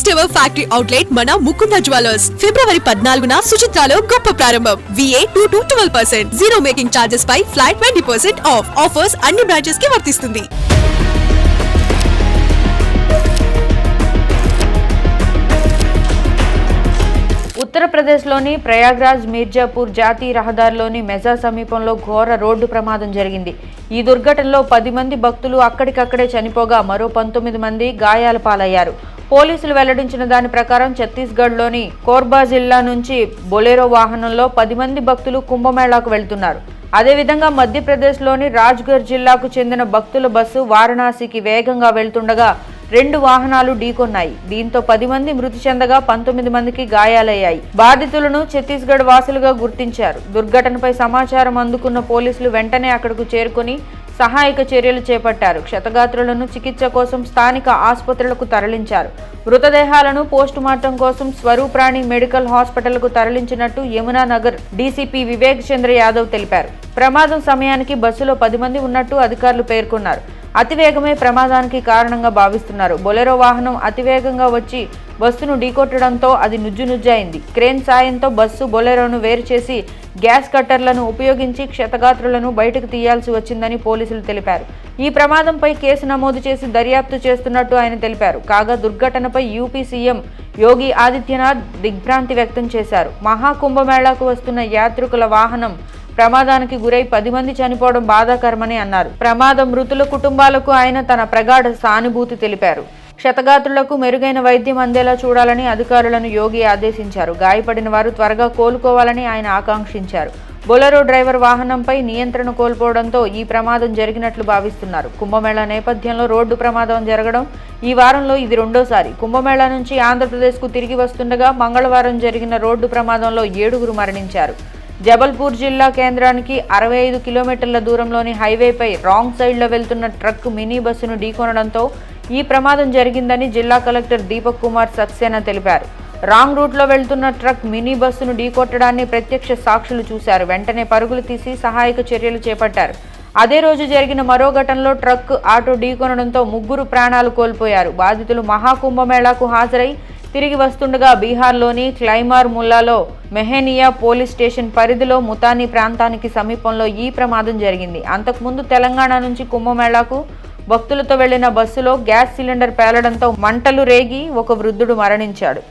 First ever factory outlet మన Mukunda jewellers. ఫిబ్రవరి పద్నాలుగున సుచిత్రాలో గొప్ప ప్రారంభం. VA two to twelve percent zero making charges pi flat twenty percent off offers అన్ని బ్రాంచెస్కి వర్తిస్తుంది. ఉత్తరప్రదేశ్లోని ప్రయాగ్రాజ్ మీర్జాపూర్ జాతీయ రహదారిలోని మెజా సమీపంలో ఘోర రోడ్డు ప్రమాదం జరిగింది. ఈ దుర్ఘటనలో పది మంది భక్తులు అక్కడికక్కడే చనిపోగా మరో పంతొమ్మిది మంది గాయాల పాలయ్యారు. పోలీసులు వెల్లడించిన దాని ప్రకారం ఛత్తీస్గఢ్లోని కోర్బా జిల్లా నుంచి బొలేరో వాహనంలో పది మంది భక్తులు కుంభమేళాకు వెళ్తున్నారు. అదేవిధంగా మధ్యప్రదేశ్లోని రాజ్గర్ జిల్లాకు చెందిన భక్తుల బస్సు వారణాసికి వేగంగా వెళ్తుండగా రెండు వాహనాలు ఢీకొన్నాయి. దీంతో పది మంది మృతి చెందగా పంతొమ్మిది మందికి గాయాలయ్యాయి. బాధితులను ఛత్తీస్గఢ్ వాసులుగా గుర్తించారు. దుర్ఘటనపై సమాచారం అందుకున్న పోలీసులు వెంటనే అక్కడకు చేరుకుని సహాయక చర్యలు చేపట్టారు. క్షతగాత్రులను చికిత్స కోసం స్థానిక ఆసుపత్రులకు తరలించారు. మృతదేహాలను పోస్టుమార్టం కోసం స్వరూప్రాణి మెడికల్ హాస్పిటల్కు తరలించినట్టు యమునానగర్ డీసీపీ వివేక్ చంద్ర యాదవ్ తెలిపారు. ప్రమాదం సమయానికి బస్సులో పది మంది ఉన్నట్టు అధికారులు పేర్కొన్నారు. అతివేగమే ప్రమాదానికి కారణంగా భావిస్తున్నారు. బొలెరో వాహనం అతివేగంగా వచ్చి బస్సును ఢీకొట్టడంతో అది నుజ్జు నుజ్జైంది క్రేన్ సాయంతో బస్సు బొలెరోను వేరు చేసి గ్యాస్ కట్టర్లను ఉపయోగించి క్షతగాత్రులను బయటకు తీయాల్సి వచ్చిందని పోలీసులు తెలిపారు. ఈ ప్రమాదంపై కేసు నమోదు చేసి దర్యాప్తు చేస్తున్నట్టు ఆయన తెలిపారు. కాగా దుర్ఘటనపై యూపీ సీఎం యోగి ఆదిత్యనాథ్ దిగ్భ్రాంతి వ్యక్తం చేశారు. మహాకుంభమేళాకు వస్తున్న యాత్రికుల వాహనం ప్రమాదానికి గురై పది మంది చనిపోవడం బాధాకరమని అన్నారు. ప్రమాద మృతుల కుటుంబాలకు ఆయన తన ప్రగాఢ సానుభూతి తెలిపారు. క్షతగాత్రులకు మెరుగైన వైద్యం అందేలా చూడాలని అధికారులను యోగి ఆదేశించారు. గాయపడిన వారు త్వరగా కోలుకోవాలని ఆయన ఆకాంక్షించారు. బొలరో డ్రైవర్ వాహనంపై నియంత్రణ కోల్పోవడంతో ఈ ప్రమాదం జరిగినట్లు భావిస్తున్నారు. కుంభమేళా నేపథ్యంలో రోడ్డు ప్రమాదం జరగడం ఈ వారంలో ఇది రెండోసారి. కుంభమేళా నుంచి ఆంధ్రప్రదేశ్కు తిరిగి వస్తుండగా మంగళవారం జరిగిన రోడ్డు ప్రమాదంలో ఏడుగురు మరణించారు. జబల్పూర్ జిల్లా కేంద్రానికి అరవై ఐదు కిలోమీటర్ల దూరంలోని హైవేపై రాంగ్ సైడ్లో వెళ్తున్న ట్రక్ మినీ బస్సును ఢీకొనడంతో ఈ ప్రమాదం జరిగిందని జిల్లా కలెక్టర్ దీపక్ కుమార్ సక్సేనా తెలిపారు. రాంగ్ రూట్లో వెళ్తున్న ట్రక్ మినీ బస్సును ఢీకొట్టడాన్ని ప్రత్యక్ష సాక్షులు చూశారు. వెంటనే పరుగులు తీసి సహాయక చర్యలు చేపట్టారు. అదే రోజు జరిగిన మరో ఘటనలో ట్రక్ ఆటో ఢీకొనడంతో ముగ్గురు ప్రాణాలు కోల్పోయారు. బాధితులు మహాకుంభమేళాకు హాజరై తిరిగి వస్తుండగా బీహార్లోని క్లైమార్ ముల్లాలో మెహేనియా పోలీస్ స్టేషన్ పరిధిలో ముతాని ప్రాంతానికి సమీపంలో ఈ ప్రమాదం జరిగింది. అంతకుముందు తెలంగాణ నుంచి కుంభమేళాకు భక్తులతో వెళ్ళిన బస్సులో గ్యాస్ సిలిండర్ పేలడంతో మంటలు రేగి ఒక వృద్ధుడు మరణించాడు.